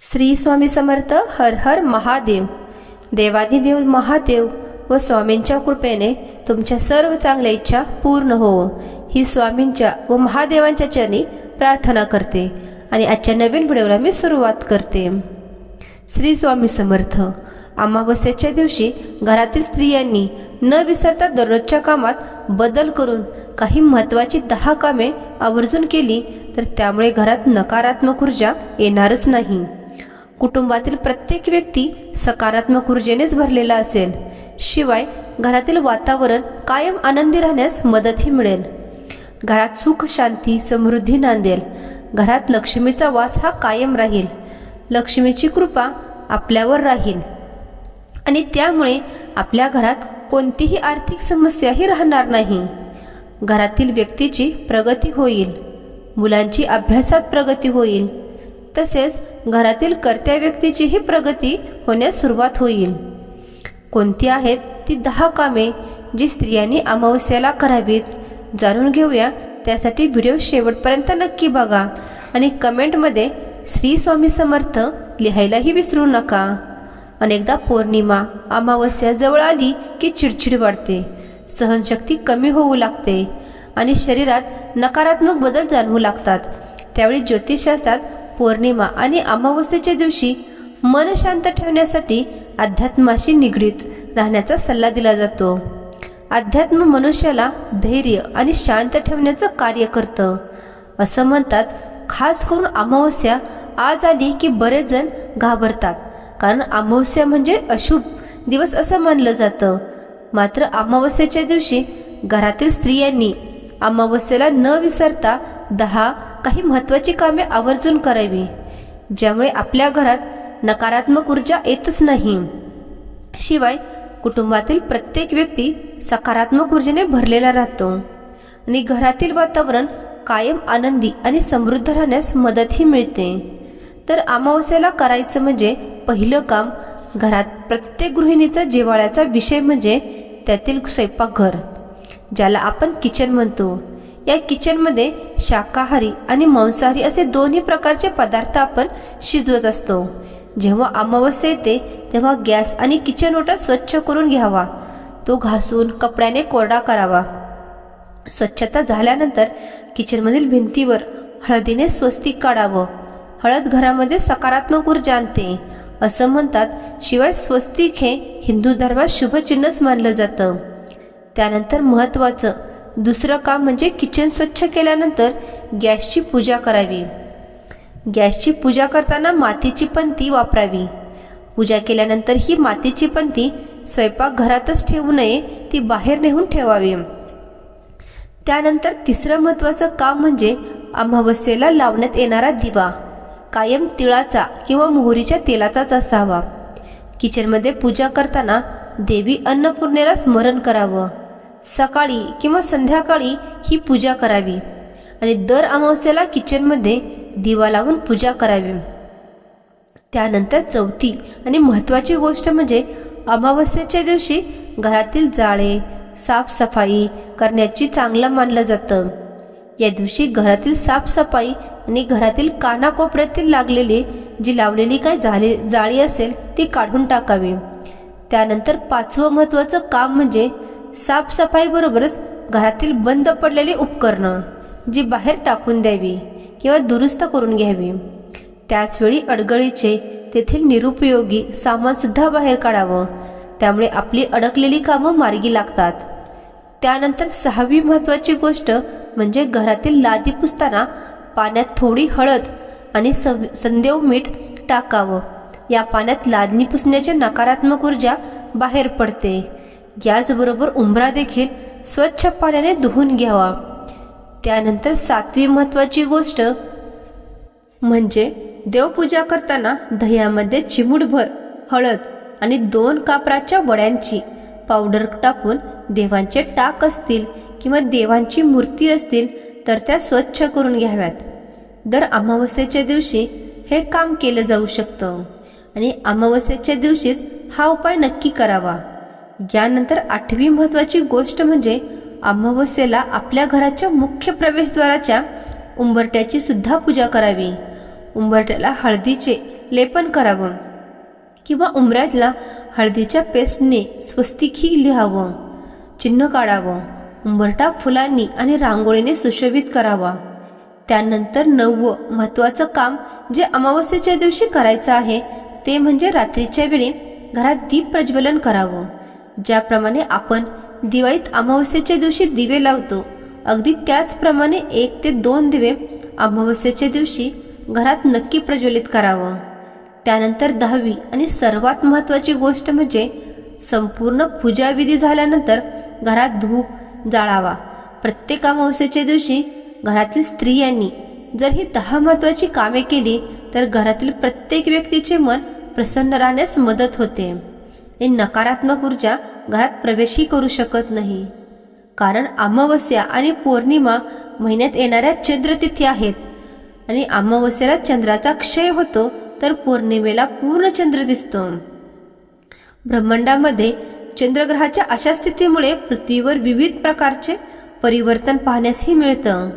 श्री स्वामी समर्थ हर हर महादेव. देवादिदेव महादेव व स्वामींच्या कृपेने तुमच्या सर्व चांगल्या इच्छा पूर्ण हो. ही स्वामींच्या व महादेवांच्या चरणी प्रार्थना करते आणि आजच्या नवीन व्हिडिओला मी सुरुवात करते. श्री स्वामी समर्थ अमावस्येच्या दिवशी घरातील स्त्रियांनी न विसरता दररोजच्या कामात बदल करून काही महत्त्वाची दहा कामे आवर्जून केली तर त्यामुळे घरात नकारात्मक ऊर्जा येणारच नाही. कुटुंबातील प्रत्येक व्यक्ती सकारात्मक ऊर्जेनेच भरलेला असेल. शिवाय घरातील वातावरण कायम आनंदी राहण्यास मदतही मिळेल. घरात सुख शांती समृद्धी नांदेल. घरात लक्ष्मीचा वास हा कायम राहील. लक्ष्मीची कृपा आपल्यावर राहील. आणि त्यामुळे आपल्या घरात कोणतीही आर्थिक समस्याही राहणार नाही. घरातील व्यक्तीची प्रगती होईल. मुलांची अभ्यासात प्रगती होईल. तसेच घरातील कर्त्या व्यक्तीचीही प्रगती होण्यास सुरुवात होईल. कोणती आहेत ती दहा कामे जी स्त्रियांनी अमावस्याला करावीत? जाणून घेऊया. त्यासाठी व्हिडिओ शेवटपर्यंत नक्की बघा आणि कमेंटमध्ये श्री स्वामी समर्थ लिहायलाही विसरू नका. अनेकदा पौर्णिमा अमावस्या जवळ आली की चिडचिड वाढते सहनशक्ती कमी होऊ लागते आणि शरीरात नकारात्मक बदल जाणवू लागतात. त्यावेळी ज्योतिषशास्त्रात पौर्णिमा आणि अमावस्येच्या दिवशी मन शांत ठेवण्यासाठी अध्यात्माशी निगडीत राहण्याचा सल्ला दिला जातो. अध्यात्म मनुष्याला धैर्य आणि शांत ठेवण्याचं कार्य करतं. असं म्हणतात खास करून अमावस्या आज आली की बरेच जण घाबरतात कारण अमावस्या म्हणजे अशुभ दिवस असं मानलं जातं. मात्र अमावस्येच्या दिवशी घरातील स्त्रियांनी अमावस्येला न विसरता दहा काही महत्त्वाची कामे आवर्जून करावी ज्यामुळे आपल्या घरात नकारात्मक ऊर्जा येतच नाही. शिवाय कुटुंबातील प्रत्येक व्यक्ती सकारात्मक ऊर्जेने भरलेला राहतो आणि घरातील वातावरण कायम आनंदी आणि समृद्ध राहण्यास मदतही मिळते. तर अमावस्याला करायचं म्हणजे पहिलं काम घरात प्रत्येक गृहिणीचा जिव्हाळ्याचा विषय म्हणजे त्यातील स्वयंपाकघर ज्याला आपण किचन म्हणतो. या किचनमध्ये शाकाहारी आणि मांसाहारी असे दोन्ही प्रकारचे पदार्थ आपण शिजवत असतो. जेव्हा अमावस्या येते तेव्हा गॅस आणि किचन ओटा स्वच्छ करून घ्यावा. तो घासून कपड्याने कोरडा करावा. स्वच्छता झाल्यानंतर किचनमधील भिंतीवर हळदीने स्वस्तिक काढावं. हळद घरामध्ये सकारात्मक ऊर्जा आणते. असं म्हणतात शिवाय स्वस्तिक हे हिंदू धर्मात शुभचिन्हच मानलं जातं. त्यानंतर महत्त्वाचं दुसरं काम म्हणजे किचन स्वच्छ केल्यानंतर गॅसची पूजा करावी. गॅसची पूजा करताना मातीची पंती वापरावी. पूजा केल्यानंतर ही मातीची पंती स्वयंपाकघरातच ठेवू नये ती बाहेर नेऊन ठेवावी. त्यानंतर तिसरं महत्त्वाचं काम म्हणजे अमावस्येला लावण्यात येणारा दिवा. कायम तिळाचा किंवा मोहरीच्या तेलाचाच असावा. किचनमध्ये पूजा करताना देवी अन्नपूर्णेला स्मरण करावं. सकाळी किंवा संध्याकाळी ही पूजा करावी. आणि दर अमावस्याला किचनमध्ये दिवा लावून पूजा करावी. त्यानंतर चौथी आणि महत्त्वाची गोष्ट म्हणजे अमावस्येच्या दिवशी घरातील जाळे साफसफाई करण्याची चांगलं मानलं जातं. या दिवशी घरातील साफसफाई आणि घरातील कानाकोपऱ्यातील लागलेली जी लावलेली काय झाले जाळी असेल ती काढून टाकावी. त्यानंतर पाचवं महत्त्वाचं काम म्हणजे साफसफाईबरोबरच घरातील बंद पडलेली उपकरणं जी बाहेर टाकून द्यावी किंवा दुरुस्त करून घ्यावी. त्याचवेळी अडगळीचे तेथील निरुपयोगी सामानसुद्धा बाहेर काढावं. त्यामुळे आपली अडकलेली कामं मार्गी लागतात. त्यानंतर सहावी महत्त्वाची गोष्ट म्हणजे घरातील लादी पुसताना पाण्यात थोडी हळद आणि सव संदेव मीठ टाकावं. या पाण्यात लादणी पुसण्याची नकारात्मक ऊर्जा बाहेर पडते. याचबरोबर उंबरा देखील स्वच्छ पाण्याने धुवून घ्यावा. त्यानंतर सातवी महत्त्वाची गोष्ट म्हणजे देवपूजा करताना दह्यामध्ये चिमूटभर हळद आणि दोन कापराच्या वड्यांची पावडर टाकून देवांचे टाक असतील किंवा देवांची मूर्ती असतील तर त्या स्वच्छ करून घ्याव्यात. दर अमावस्येच्या दिवशी हे काम केलं जाऊ शकतं आणि अमावस्येच्या दिवशीच हा उपाय नक्की करावा. यानंतर आठवी महत्त्वाची गोष्ट म्हणजे अमावस्येला आपल्या घराच्या मुख्य प्रवेशद्वाराच्या उंबरट्याची सुद्धा पूजा करावी. उंबरट्याला हळदीचे लेपन करावं किंवा उंबऱ्यातला हळदीच्या पेस्टने स्वस्तिकही लिहावं चिन्ह काढावं उंबरटा फुलांनी आणि रांगोळीने सुशोभित करावा. त्यानंतर नववं महत्वाचं काम जे अमावस्येच्या दिवशी करायचं आहे ते म्हणजे रात्रीच्या वेळी घरात दीप प्रज्वलन करावं. ज्याप्रमाणे आपण दिवाळीत अमावस्येच्या दिवशी दिवे लावतो अगदी त्याचप्रमाणे एक ते दोन दिवे अमावस्येच्या दिवशी घरात नक्की प्रज्वलित करावं. त्यानंतर दहावी आणि सर्वात महत्त्वाची गोष्ट म्हणजे संपूर्ण पूजाविधी झाल्यानंतर घरात धूप जाळावा. प्रत्येक अमावस्येच्या दिवशी घरातील स्त्रियांनी जर ही दहा महत्त्वाची कामे केली तर घरातील प्रत्येक व्यक्तीचे मन प्रसन्न राहण्यास मदत होते. आणि नकारात्मक ऊर्जा घरात प्रवेशही करू शकत नाही. कारण अमावस्या आणि पौर्णिमा महिन्यात येणाऱ्या चंद्रतिथी आहेत. आणि अमावस्याला चंद्राचा क्षय होतो तर पौर्णिमेला पूर्ण चंद्र दिसतो. ब्रह्मांडामध्ये चंद्रग्रहाच्या अशा स्थितीमुळे पृथ्वीवर विविध प्रकारचे परिवर्तन पाहण्यासही मिळतं.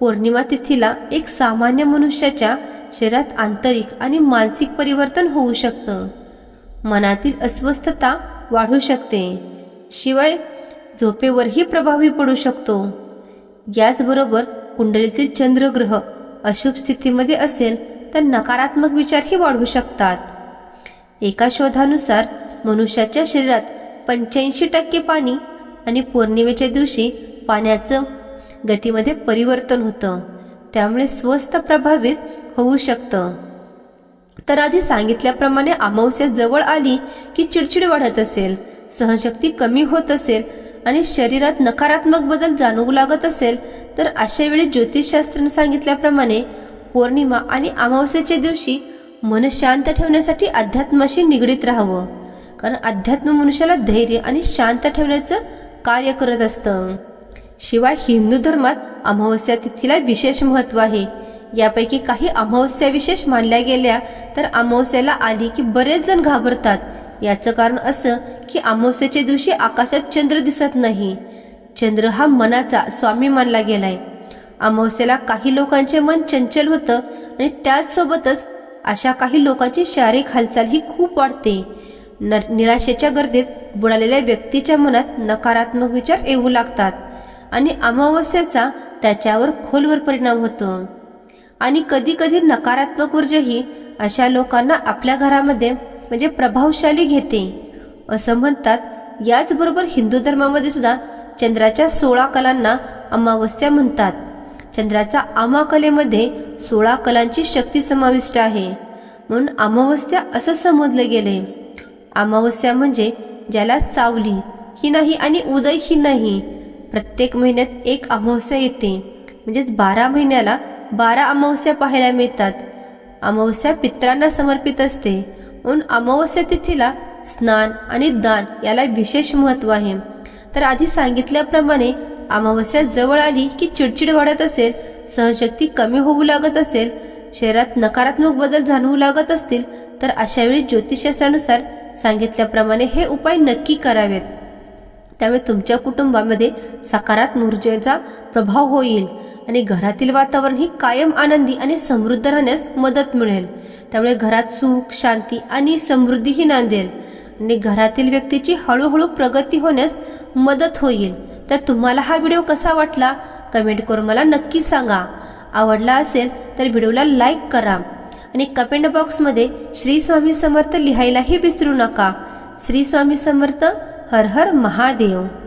पौर्णिमा तिथीला एक सामान्य मनुष्याच्या शरीरात आंतरिक आणि मानसिक परिवर्तन होऊ शकतं. मनातील अस्वस्थता वाढू शकते. शिवाय झोपेवरही प्रभावी पडू शकतो. याचबरोबर कुंडलीतील चंद्रग्रह अशुभ स्थितीमध्ये असेल तर नकारात्मक विचारही वाढू शकतात. एका शोधानुसार मनुष्याच्या शरीरात पंच्याऐंशी टक्के पाणी आणि पौर्णिमेच्या दिवशी पाण्याचं गतीमध्ये परिवर्तन होतं. त्यामुळे स्वस्त प्रभावित होऊ शकतं. तर आधी सांगितल्याप्रमाणे अमावस्या जवळ आली की चिडचिड वाढत असेल सहनशक्ती कमी होत असेल आणि शरीरात नकारात्मक बदल जाणवू लागत असेल तर अशा वेळी ज्योतिषशास्त्रानं सांगितल्याप्रमाणे पौर्णिमा आणि अमावस्येच्या दिवशी मन शांत ठेवण्यासाठी अध्यात्माशी निगडीत राहावं कारण अध्यात्म मनुष्याला धैर्य आणि शांत ठेवण्याचं कार्य करत असतं. शिवाय हिंदू धर्मात अमावस्या तिथीला विशेष महत्त्व आहे. यापैकी काही अमावस्या विशेष मानल्या गेल्या तर अमावस्याला आली की बरेच जण घाबरतात. याचं कारण असं की अमावस्येच्या दिवशी आकाशात चंद्र दिसत नाही. चंद्र हा मनाचा स्वामी मानला गेलाय. अमावस्याला काही लोकांचे मन चंचल होतं आणि त्याचसोबतच अशा काही लोकांची शारीरिक हालचाल ही खूप वाढते. निराशेच्या गर्दीत बुडालेल्या व्यक्तीच्या मनात नकारात्मक विचार येऊ लागतात आणि अमावस्याचा त्याच्यावर खोलवर परिणाम होतो. आणि कधी कधी नकारात्मक ऊर्जाही अशा लोकांना आपल्या घरामध्ये म्हणजे प्रभावशाली घेते. असं म्हणतात याचबरोबर हिंदू धर्मामध्ये सुद्धा चंद्राच्या सोळा कलांना अमावस्या म्हणतात. चंद्राचा आमा कलेमध्ये सोळा कलांची शक्ती समाविष्ट आहे. म्हणून अमावस्या असं समजलं गेले अमावस्या म्हणजे ज्याला सावली ही नाही आणि उदय ही नाही. प्रत्येक महिन्यात एक अमावस्या येते. म्हणजेच बारा महिन्याला बारा अमावस्या पाहायला मिळतात. अमावस्या पित्रांना समर्पित असते. म्हणून अमावस्या तिथीला स्नान आणि दान याला विशेष महत्त्व आहे. तर आधी सांगितल्याप्रमाणे अमावस्या जवळ आली की चिडचिड वाढत असेल सहशक्ती कमी होऊ लागत असेल शरीरात नकारात्मक बदल जाणवू लागत असतील तर अशावेळी ज्योतिषशास्त्रानुसार सांगितल्याप्रमाणे हे उपाय नक्की करावेत. त्यामुळे तुमच्या कुटुंबामध्ये सकारात्मक ऊर्जेचा प्रभाव होईल आणि घरातील वातावरण ही कायम आनंदी आणि समृद्ध राहण्यास मदत मिळेल. त्यामुळे घरात सुख शांती आणि समृद्धीही नांदेल आणि घरातील व्यक्तीची हळूहळू प्रगती होण्यास मदत होईल. तर तुम्हाला हा व्हिडिओ कसा वाटला? कमेंट करून मला नक्की सांगा. आवडला असेल तर व्हिडिओला लाईक करा आणि कमेंट बॉक्समध्ये श्री स्वामी समर्थ लिहायलाही विसरू नका. श्री स्वामी समर्थ हर हर महादेव।